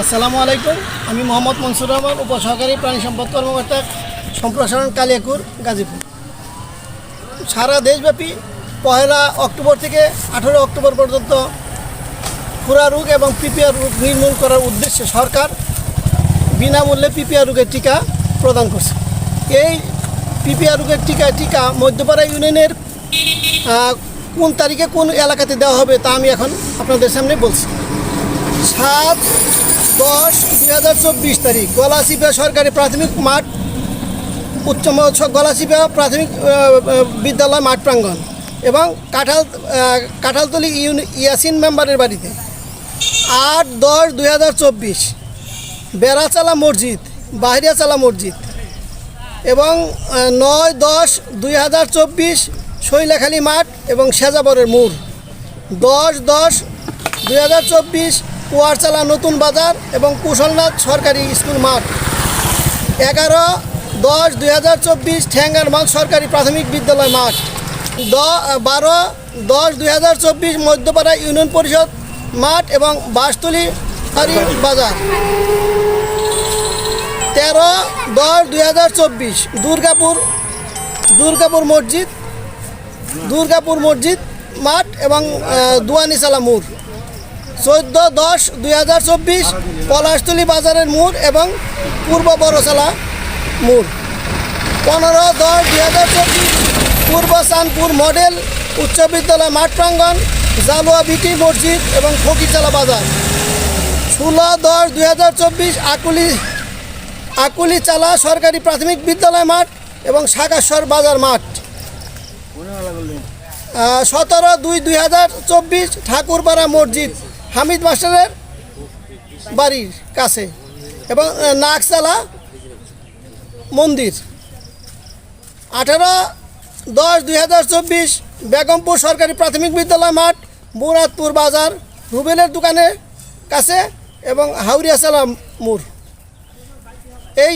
আসসালামু আলাইকুম। আমি মোহাম্মদ মনসুর রহমান, উপসহকারী প্রাণী সম্পদ কর্মকর্তা, সম্প্রসারণ কালিয়াকুর, গাজীপুর। সারা দেশব্যাপী পহেলা অক্টোবর থেকে আঠেরো অক্টোবর পর্যন্ত খুরা রোগ এবং পিপিআর রোগ নির্মূল করার উদ্দেশ্যে সরকার বিনামূল্যে পিপিআর রোগের টিকা প্রদান করছে। এই পিপিআর রোগের টিকা টিকা মধ্যপাড়া ইউনিয়নের কোন তারিখে কোন এলাকাতে দেওয়া হবে তা আমি এখন আপনাদের সামনে বলছি। সাত দশ দুই হাজার চব্বিশ তারিখ, গলাচিপা সরকারি প্রাথমিক মাঠ, উচ্চ গলাচিপা প্রাথমিক বিদ্যালয় মাঠ প্রাঙ্গণ এবং কাঁঠাল কাঁঠালতলি ইউনি, ইয়াসিন মেম্বারের বাড়িতে। আট দশ দুই হাজার চব্বিশ, বেড়াচালা মসজিদ বাহিরিয়াচালা মসজিদ। এবং নয় দশ দুই হাজার চব্বিশ শৈলাখালী মাঠ এবং সেজাবরের মোড়। দশ দশ দুই হাজার চব্বিশ কুয়ারচালা নতুন বাজার এবং কুশলনাথ সরকারি স্কুল মাঠ। এগারো দশ দুই হাজার চব্বিশ ঠ্যাঙ্গারবাঁধ সরকারি প্রাথমিক বিদ্যালয় মাঠ। দ বারো দশ দুই হাজার চব্বিশ মধ্যপাড়া ইউনিয়ন পরিষদ মাঠ এবং বাসতলি বাজার তেরো, দশ দুই হাজার চব্বিশ। দুর্গাপুর দুর্গাপুর মসজিদ দুর্গাপুর মসজিদ মাঠ এবং দুয়ানিসালা মোড়। চোদ্দ, দশ দুই হাজার চব্বিশ, পলাশতলি বাজারের মোড় এবং পূর্ব বড়সালা মোড়। পনেরো, দশ দুই হাজার চব্বিশ, পূর্ব চাঁদপুর মডেল উচ্চ বিদ্যালয় মাঠ প্রাঙ্গণ, জালুয়া বিটি মসজিদ এবং ফকিরচালা বাজার। ষোলো, দশ দুই হাজার চব্বিশ, আকুলি আকুলি চালা সরকারি প্রাথমিক বিদ্যালয় মাঠ এবং সাগাশ্বর বাজার মাঠ। সতেরো দুই দুই হাজার চব্বিশ ঠাকুরপাড়া মসজিদ হামিদ মাস্টারের বাড়ির কাছে এবং নাকচালা মন্দির। আঠারো দশ দুই হাজার চব্বিশ বেগমপুর সরকারি প্রাথমিক বিদ্যালয় মাঠ মুরাদপুর বাজার রুবেলের দোকানের কাছে এবং হাউরিয়াচালা মোড়। এই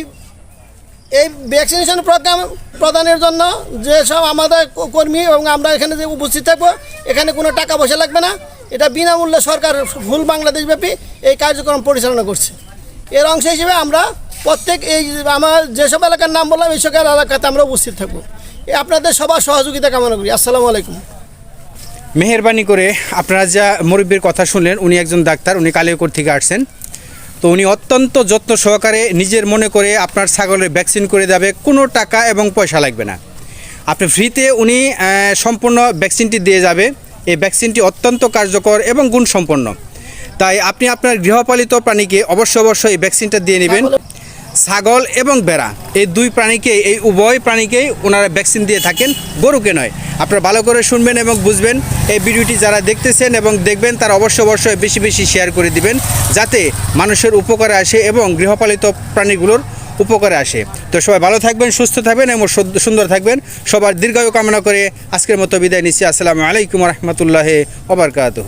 এই ভ্যাকসিনেশন প্রোগ্রাম প্রদানের জন্য যেসব আমাদের কর্মী এবং আমরা এখানে যে উপস্থিত থাকব, এখানে কোনো টাকা পয়সা লাগবে না। এটা বিনামূল্যে সরকার ফুল বাংলাদেশব্যাপী এই কার্যক্রম পরিচালনা করছে। এর অংশ হিসেবে আমরা প্রত্যেক এই আমার যেসব এলাকার নাম বললাম, এই সকল এলাকাতে আমরা উপস্থিত থাকব। আপনাদের সবার সহযোগিতা কামনা করি। আসসালামু আলাইকুম। মেহরবানি করে আপনারা যা মুরব্বীর কথা শুনলেন, উনি একজন ডাক্তার, উনি কালিয়াকোট থেকে আসছেন। তো উনি অত্যন্ত যত্ন সহকারে নিজের মনে করে আপনার ছাগলের ভ্যাকসিন করে দেবে, কোনো টাকা এবং পয়সা লাগবে না। আপনি ফ্রিতে উনি সম্পূর্ণ ভ্যাকসিনটি দিয়ে যাবে। এই ভ্যাকসিনটি অত্যন্ত কার্যকর এবং গুণসম্পন্ন। তাই আপনি আপনার গৃহপালিত প্রাণীকে অবশ্য অবশ্যই ভ্যাকসিনটা দিয়ে নেবেন। ছাগল এবং বেড়া। এই দুই প্রাণীকে, এই উভয় প্রাণীকেই ওনারা ভ্যাকসিন দিয়ে থাকেন, গরুকে নয়। আপনারা ভালো করে শুনবেন এবং বুঝবেন। এই ভিডিওটি যারা দেখতেছেন এবং দেখবেন, তারা অবশ্য অবশ্যই বেশি বেশি শেয়ার করে দিবেন, যাতে মানুষের উপকারে আসে এবং গৃহপালিত প্রাণীগুলোর উপকারে আসে। তো সবাই ভালো থাকবেন, সুস্থ থাকবেন এবং সুন্দর থাকবেন। সবার দীর্ঘায়ু কামনা করে আজকের মতো বিদায় নিচ্ছি। আসসালামু আলাইকুম রহমতুল্লাহ ওবরকাতহ